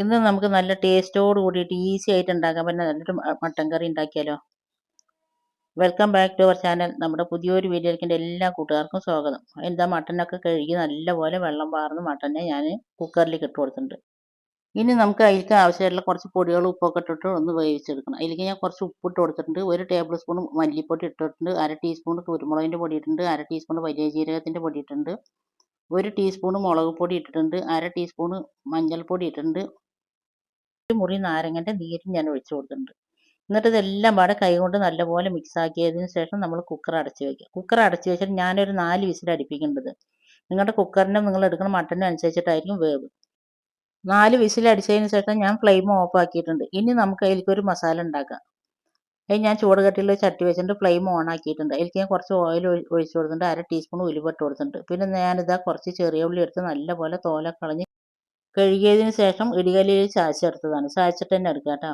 ഇന്ന് നമുക്ക് നല്ല ടേസ്റ്റോട് കൂടിയിട്ട് ഈസി ആയിട്ട് ഉണ്ടാക്കാൻ പറ്റുന്ന നല്ലൊരു മട്ടൻ കറി ഉണ്ടാക്കിയാലോ? Welcome back to our channel. നമ്മുടെ പുതിയൊരു വീഡിയോയിലേക്ക് എന്റെ എല്ലാ കൂട്ടുകാർക്കും സ്വാഗതം. എന്താ മട്ടനൊക്കെ കഴുകി നല്ലപോലെ വെള്ളം പാർന്ന് മട്ടനെ ഞാൻ കുക്കറിലേക്ക് ഇട്ട് കൊടുത്തിട്ടുണ്ട്. ഇനി നമുക്ക് അതിലേക്ക് ആവശ്യമായിട്ടുള്ള കുറച്ച് പൊടികൾ ഉപ്പൊക്കെ ഇട്ടിട്ട് ഒന്ന് വേവിച്ചെടുക്കണം. അതിലേക്ക് ഞാൻ കുറച്ച് ഉപ്പിട്ട് കൊടുത്തിട്ടുണ്ട്. ഒരു ടേബിൾ സ്പൂൺ മല്ലിപ്പൊടി ഇട്ടിട്ടുണ്ട് അര ടീസ്പൂൺ കുരുമുളകിന്റെ പൊടി ഇട്ടിട്ടുണ്ട്. അര ടീസ്പൂൺ വലിയ ജീരകത്തിന്റെ പൊടി ഇട്ടിട്ടുണ്ട്. ഒരു ടീസ്പൂൺ മുളക് പൊടി ഇട്ടിട്ടുണ്ട്. അര ടീസ്പൂൺ മഞ്ഞൾപ്പൊടി ഇട്ടിട്ടുണ്ട്. മുറി നാരങ്ങന്റെ നീരും ഞാൻ ഒഴിച്ചു കൊടുത്തിട്ടുണ്ട്. എന്നിട്ട് ഇതെല്ലാം പാടെ കൈകൊണ്ട് നല്ലപോലെ മിക്സ് ആക്കിയതിന് ശേഷം നമ്മൾ കുക്കർ അടച്ചു വയ്ക്കുക കുക്കർ അടച്ചു വെച്ചിട്ട് ഞാനൊരു നാല് വിസിൽ അടുപ്പിക്കേണ്ടത്. നിങ്ങളുടെ കുക്കറിന്റെ നിങ്ങൾ എടുക്കുന്ന മട്ടനും അനുസരിച്ചിട്ടായിരിക്കും വേവ്. നാല് വിസിൽ അടിച്ചതിന് ശേഷം ഞാൻ ഫ്ലെയിം ഓഫ് ആക്കിയിട്ടുണ്ട്. ഇനി നമുക്ക് അതിലേക്ക് ഒരു മസാല ഉണ്ടാക്കാം. അതിന് ഞാൻ ചൂട് ചട്ടി വെച്ചിട്ട് ഫ്ലെയിം ഓൺ ആക്കിയിട്ടുണ്ട്. അതിലേക്ക് ഞാൻ കുറച്ച് ഓയിൽ ഒഴിച്ചു കൊടുത്തിട്ടുണ്ട്. അര ടീസ്പൂൺ ഉലുവ ഇട്ട് കൊടുത്തിട്ടുണ്ട്. പിന്നെ ഞാനിതാ കുറച്ച് ചെറിയ ഉള്ളി എടുത്ത് നല്ലപോലെ തോല കളഞ്ഞ് കഴുകിയതിന് ശേഷം ഇടികല്ലിൽ ചാച്ചെടുത്തതാണ് ചാച്ചിട്ട് തന്നെ എടുക്കുക കേട്ടോ.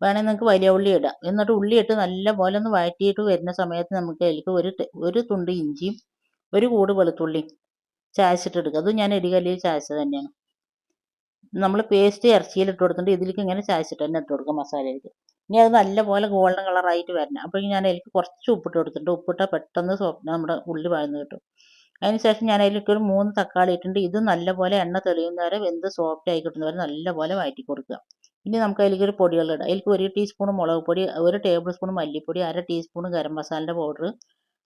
വേണമെങ്കിൽ നിങ്ങൾക്ക് വലിയ ഉള്ളി ഇടാം. എന്നിട്ട് ഉള്ളി ഇട്ട് നല്ല പോലെ ഒന്ന് വഴറ്റിയിട്ട് വരുന്ന സമയത്ത് നമുക്ക് അതിലേക്ക് ഒരു ഒരു തുണ്ട് ഇഞ്ചിയും ഒരു കൂട് വെളുത്തുള്ളിയും ചായച്ചിട്ട് എടുക്കുക. അത് ഞാൻ ഇടികല്ലിൽ ചായച്ചത് തന്നെയാണ്. നമ്മൾ പേസ്റ്റ് ഇറച്ചിയിൽ ഇട്ട് കൊടുത്തിട്ട് ഇതിലേക്ക് ഇങ്ങനെ ചായച്ചിട്ട് തന്നെ ഇട്ട് കൊടുക്കുക മസാലയിലേക്ക്. ഇനി അത് നല്ലപോലെ ഗോൾഡൻ കളറായിട്ട് വരണം. അപ്പോഴേക്കും ഞാൻ അതിലേക്ക് കുറച്ച് ഉപ്പിട്ട് കൊടുത്തിട്ടുണ്ട്. ഉപ്പിട്ടാൽ പെട്ടെന്ന് സ്വപ്നം നമ്മുടെ ഉള്ളി വഴന്ന് കിട്ടും. അതിന് ശേഷം ഞാൻ അതിലേക്ക് ഒരു മൂന്ന് തക്കാളി ഇട്ടിട്ടുണ്ട്. ഇത് നല്ലപോലെ എണ്ണ തെളിയുന്ന വരെ വെന്ത് സോഫ്റ്റ് ആയി കിട്ടുന്ന വരെ നല്ലപോലെ വഴറ്റി കൊടുക്കുക ഇനി നമുക്ക് അതിലേക്ക് ഒരു പൊടികൾ ഇടാം. അതിലേക്ക് ഒരു ടീസ്പൂൺ മുളക് പൊടി ഒരു ടേബിൾ സ്പൂൺ മല്ലിപ്പൊടി അര ടീസ്പൂൺ ഗരം മസാലയുടെ പൗഡർ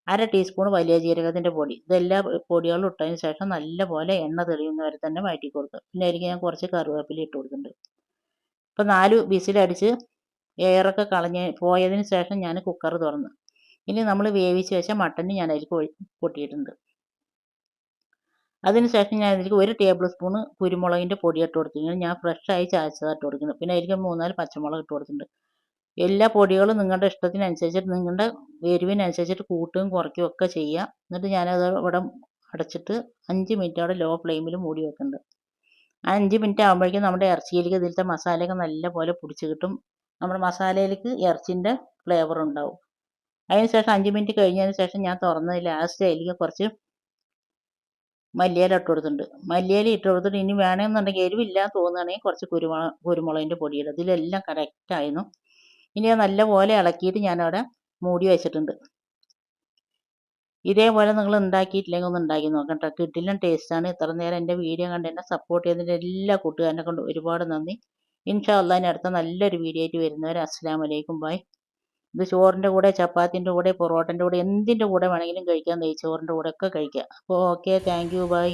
അര ടീസ്പൂൺ വലിയ ജീരകത്തിന്റെ പൊടി. ഇതെല്ലാ പൊടികളും ഇട്ടതിന് ശേഷം നല്ലപോലെ എണ്ണ തെളിയുന്ന വരെ തന്നെ വഴറ്റി കൊടുക്കുക പിന്നെ അതിലേക്ക് ഞാൻ കുറച്ച് കറിവേപ്പില ഇട്ട് കൊടുക്കുന്നുണ്ട് ഇപ്പോൾ നാല് വിസിലടിച്ച് എയറൊക്കെ കളഞ്ഞ് പോയതിന് ശേഷം ഞാൻ കുക്കർ തുറന്ന്. ഇനി നമ്മൾ വേവിച്ച് വെച്ച മട്ടൻ ഞാൻ അതിലേക്ക് പൊട്ടിയിട്ടുണ്ട്. അതിന് ശേഷം ഞാൻ ഇതിലേക്ക് ഒരു ടേബിൾ സ്പൂൺ കുരുമുളകിന്റെ പൊടി ഇട്ട് കൊടുത്തിട്ടുണ്ട് ഞാൻ ഫ്രഷായി ചായച്ചതാണ് ഇട്ട് കൊടുക്കുന്നത്. പിന്നെ അതിലേക്ക് മൂന്നാൽ പച്ചമുളക് ഇട്ട് കൊടുത്തിട്ടുണ്ട്. എല്ലാ പൊടികളും നിങ്ങളുടെ ഇഷ്ടത്തിനനുസരിച്ചിട്ട് നിങ്ങളുടെ എരിവിനനുസരിച്ചിട്ട് കൂട്ടുകയും കുറയ്ക്കുകയും ഒക്കെ ചെയ്യുക എന്നിട്ട് ഞാനത് ഇവിടെ അടച്ചിട്ട് അഞ്ച് മിനിറ്റ് അവിടെ ലോ ഫ്ലെയിമിൽ മൂടി വെക്കുന്നുണ്ട്. ആ അഞ്ച് മിനിറ്റ് ആകുമ്പോഴേക്കും നമ്മുടെ ഇറച്ചിയിലേക്ക് ഇതിലത്തെ മസാലയൊക്കെ നല്ലപോലെ പിടിച്ച് കിട്ടും. നമ്മുടെ മസാലയിലേക്ക് ഇറച്ചിന്റെ ഫ്ലേവർ ഉണ്ടാവും. അതിന് ശേഷം അഞ്ച് മിനിറ്റ് കഴിഞ്ഞതിന് ശേഷം ഞാൻ തുറന്ന് ലാസ്റ്റ് അതിലേക്ക് കുറച്ച് മല്ലിയില ഇട്ട് കൊടുത്തിട്ടുണ്ട്. മല്ലിയില കൊടുത്തിട്ട് ഇനി വേണമെന്നുണ്ടെങ്കിൽ എരിവില്ല തോന്നുകയാണെങ്കിൽ കുറച്ച് കുരുമുളക് കുരുമുളകിന്റെ പൊടിയിടും ഇതിലെല്ലാം കറക്റ്റ് ആയിരുന്നു. ഇനി നല്ലപോലെ ഇളക്കിയിട്ട് ഞാനവിടെ മൂടി വെച്ചിട്ടുണ്ട്. ഇതേപോലെ നിങ്ങൾ ഉണ്ടാക്കിയിട്ടില്ലെങ്കിൽ ഒന്ന് ഉണ്ടാക്കി നോക്കാം കേട്ടോ. കിട്ടില്ല ടേസ്റ്റാണ് ഇത്ര നേരം എന്റെ വീഡിയോ കണ്ട് എന്നെ സപ്പോർട്ട് ചെയ്തതിന്റെ എല്ലാ കൂട്ടുകാരനെ കൊണ്ട് ഒരുപാട് നന്ദി. ഇൻഷാ അള്ളാഹിനടുത്ത നല്ലൊരു വീഡിയോ ആയിട്ട് വരുന്നവർ അസ്സാം വലൈക്കും ബൈ ഇത് ചോറിന്റെ കൂടെ ചപ്പാത്തിന്റെ കൂടെ പൊറോട്ടന്റെ കൂടെ എന്തിന്റെ കൂടെ വേണമെങ്കിലും കഴിക്കാം. നെയ്ച്ചോറിന്റെ കൂടെ ഒക്കെ കഴിക്കാം. അപ്പോൾ ഓക്കെ താങ്ക് യു ബൈ.